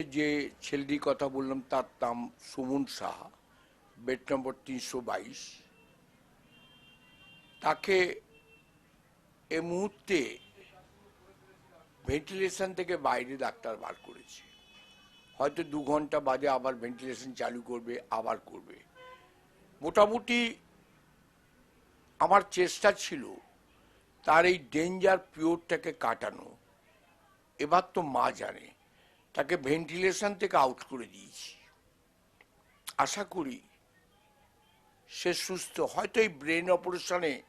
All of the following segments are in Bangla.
যে ছেলেটির কথা বললাম তার নাম সুমন সাহা বেড নম্বর তিনশো বাইশ। তাকে এ মুহূর্তে ভেন্টিলেশন থেকে বাইরে ডাক্তার বার করেছে। হয়তো দু ঘণ্টা বাদে আবার ভেন্টিলেশন চালু করবে, আবার করবে। মোটামুটি আমার চেষ্টা ছিল তার এই ডেঞ্জার পিওরটাকে কাটানো। এবার তো মা জানে। তাকে ভেন্টিলেশন থেকে আউট করে দিয়েছি। আশা করি সে সুস্থ। হয়তো এই ব্রেন অপারেশনে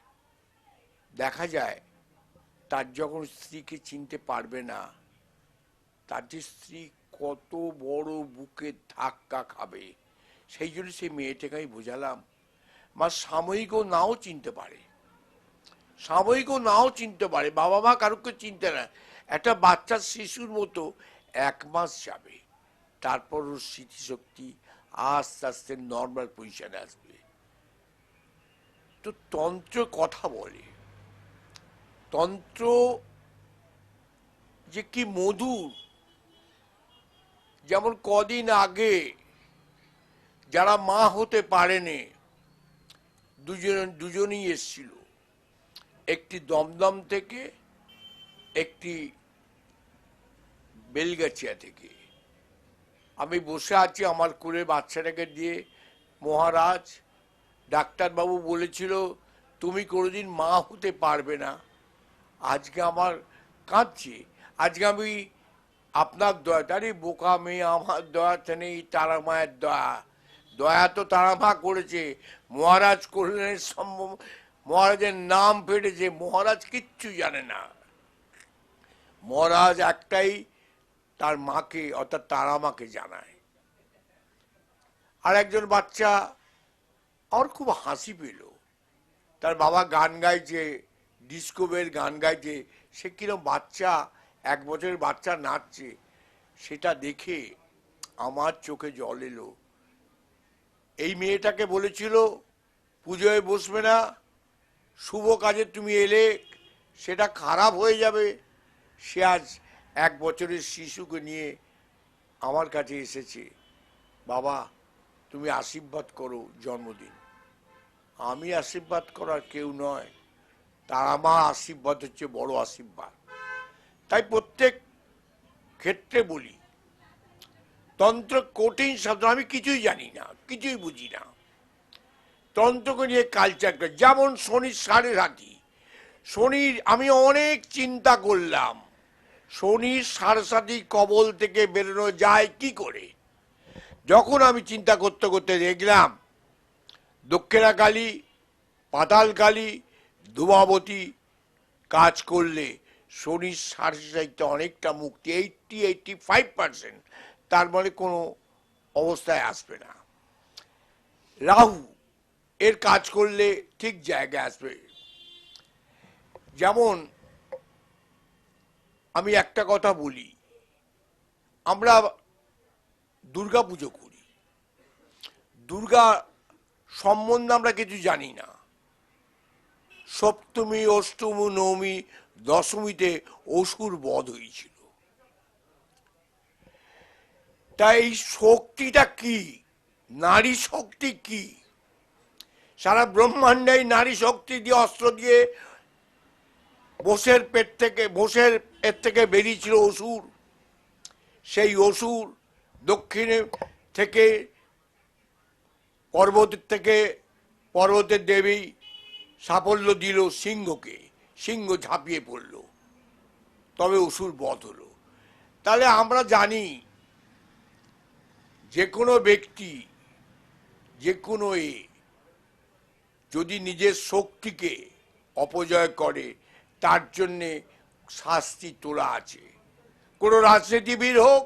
দেখা যায় তার যখন স্ত্রীকে চিনতে পারবে না, তার যে স্ত্রী কত বড় বুকে ধাক্কা খাবে, সেই জন্য সেই মেয়েটাকে আমি বোঝালাম, মা সাময়িকও নাও চিনতে পারে। সাময়িকও নাও চিনতে পারে। বাবা মা কারোকে চিনতে না। একটা বাচ্চা শিশুর মতো এক মাস যাবে। তারপর ওর স্মৃতিশক্তি আস্তে আস্তে নর্মাল পজিশনে আসবে। তো তন্ত্র কথা বলে। তন্ত্র যে কি মধুর। যেমন কদিন আগে যারা মা হতে পারেনি, দুজন, দুজনই এসছিল। একটি দমদম থেকে একটি বেলগাছিয়া থেকে আমি বসে আছি আমার কোলে বাচ্চাটাকে দিয়ে। মহারাজ, ডাক্তারবাবু বলেছিল, তুমি কোনোদিন মা হতে পারবে না। আজকে আমার কাঁদছে। আজকে আমি আপনার দয়া তারে বোকা মেয়ে, আমার দয়াতে নেই তারা মায়ের দয়া। দয়া তো তারা মা করেছে। মহারাজ করলেন সম্ভব, মহারাজের নাম ফেটেছে। মহারাজ কিচ্ছু জানে না। মহারাজ একটাই তার মাকে, অর্থাৎ তারা মাকে জানায়। আর একজন বাচ্চা আমার খুব হাসি পেল। তার বাবা গান গাইছে ডিস্কোবের গান গাইছে, সে কিরম বাচ্চা, এক বছরের বাচ্চা নাচছে, সেটা দেখে আমার চোখে জল এলো। এই মেয়েটাকে বলেছিল, পুজোয় বসবে না, শুভ কাজে তুমি এলে, সেটা খারাপ হয়ে যাবে, সে আজ এক বছরের শিশুকে নিয়ে আমার কাছে এসেছে, বাবা, তুমি আশীর্বাদ করো জন্মদিন। আমি আশীর্বাদ করার কেউ নয়, তার আমার আশীর্বাদ হচ্ছে বড় আশীর্বাদ। তাই প্রত্যেক ক্ষেত্রে বলি, তন্ত্র কঠিন শব্দ আমি কিছুই জানি না, কিছুই বুঝি না। তন্ত্রকে নিয়ে কালচারটা যেমন শনির সাড়ে রাতি, শনির আমি অনেক চিন্তা করলাম শনির সারসাতি কবল থেকে বেরোনো যায় কি করে? যখন আমি চিন্তা করতে করতে দেখলাম দক্ষিণা কালী পাতাল কালী ধূমাবতী কাজ করলে শনির সারসাইতে অনেকটা মুক্তি এইটটি এইটটি ফাইভ পার্সেন্ট তার মানে কোনো অবস্থায় আসবে না। রাহু, এর কাজ করলে ঠিক জায়গায় আসবে। যেমন আমি একটা কথা বলি। আমরা দুর্গা পুজো করি। দুর্গা সম্বন্ধে আমরা কিছু জানি না। সপ্তমী, অষ্টমী, নবমী, দশমীতে অসুর বধ হয়েছিল। তাই এই শক্তিটা কি? নারী শক্তি কি? সারা ব্রহ্মাণ্ডে নারী শক্তি দিয়ে অস্ত্র দিয়ে বসের পেট থেকে, বসের এর থেকে বেরিয়েছিল অসুর। সেই অসুর দক্ষিণে থেকে পর্বতের থেকে পর্বতের দেবী সাফল্য দিল সিংহকে। সিংহ ঝাঁপিয়ে পড়ল। তবে অসুর বধ হলো। তাহলে আমরা জানি যে কোনো ব্যক্তি, যে কোনো এ যদি নিজের শক্তিকে অপজয় করে, তার জন্যে শাস্তি তোলা আছে। কোনো রাজনীতিবিদ হোক,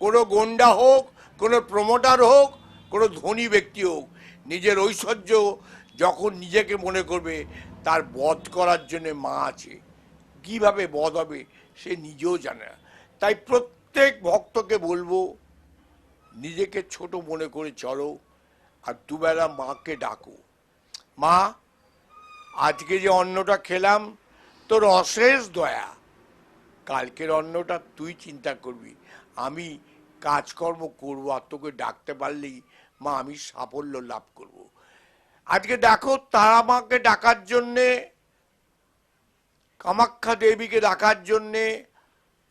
কোনো গন্ডা হোক, কোনো প্রমোটার হোক, কোনো ধনী ব্যক্তি হোক, নিজের ঐশ্বর্য যখন নিজেকে মনে করবে, তার বধ করার জন্য মা আছে। কীভাবে বধ হবে, সে নিজেও জানে না। তাই প্রত্যেক ভক্তকে বলব, নিজেকে ছোট মনে করে চলো আর দুবেলা মাকে ডাকো। মা, আজকে যে অন্নটা খেলাম তোর অশেষ দয়া। কালকের অন্নটা তুই চিন্তা করবি। আমি কাজকর্ম করব আর তোকে ডাকতে পারলেই মা আমি সাফল্য লাভ করব। আজকে দেখো তারা মাকে ডাকার জন্যে, কামাখ্যা দেবীকে ডাকার জন্যে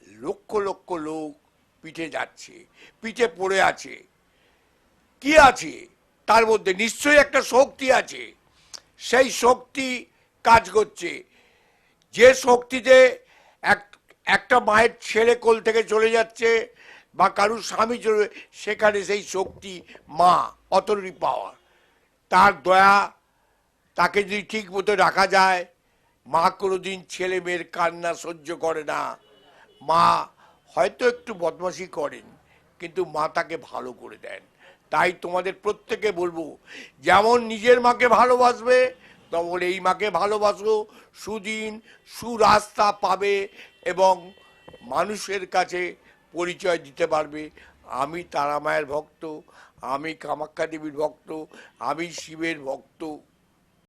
লক্ষ লক্ষ লোক পিঠে যাচ্ছে, পিঠে পড়ে আছে। কি আছে? তার মধ্যে নিশ্চয়ই একটা শক্তি আছে। সেই শক্তি কাজ করছে। যে শক্তিতে এক, একটা মায়ের ছেলে কোল থেকে চলে যাচ্ছে বা কারুর স্বামী চলে সেখানে সেই শক্তি মা অতরি পাওয়ার তার দয়া, তাকে যদি ঠিক মতো রাখা যায়, মা কোনোদিন ছেলে মেয়ের কান্না সহ্য করে না। মা হয়তো একটু বদমাশি করেন, কিন্তু মা তাকে ভালো করে দেন। তাই তোমাদের প্রত্যেকে বলব, যেমন নিজের মাকে ভালোবাসবে তেমন এই মাকে ভালোবাসো, সুদিন সুরাস্তা পাবে এবং মানুষের কাছে পরিচয় দিতে পারবে। আমি তারা মায়ের ভক্ত, আমি কামাখ্যা দেবীর ভক্ত, আমি শিবের ভক্ত।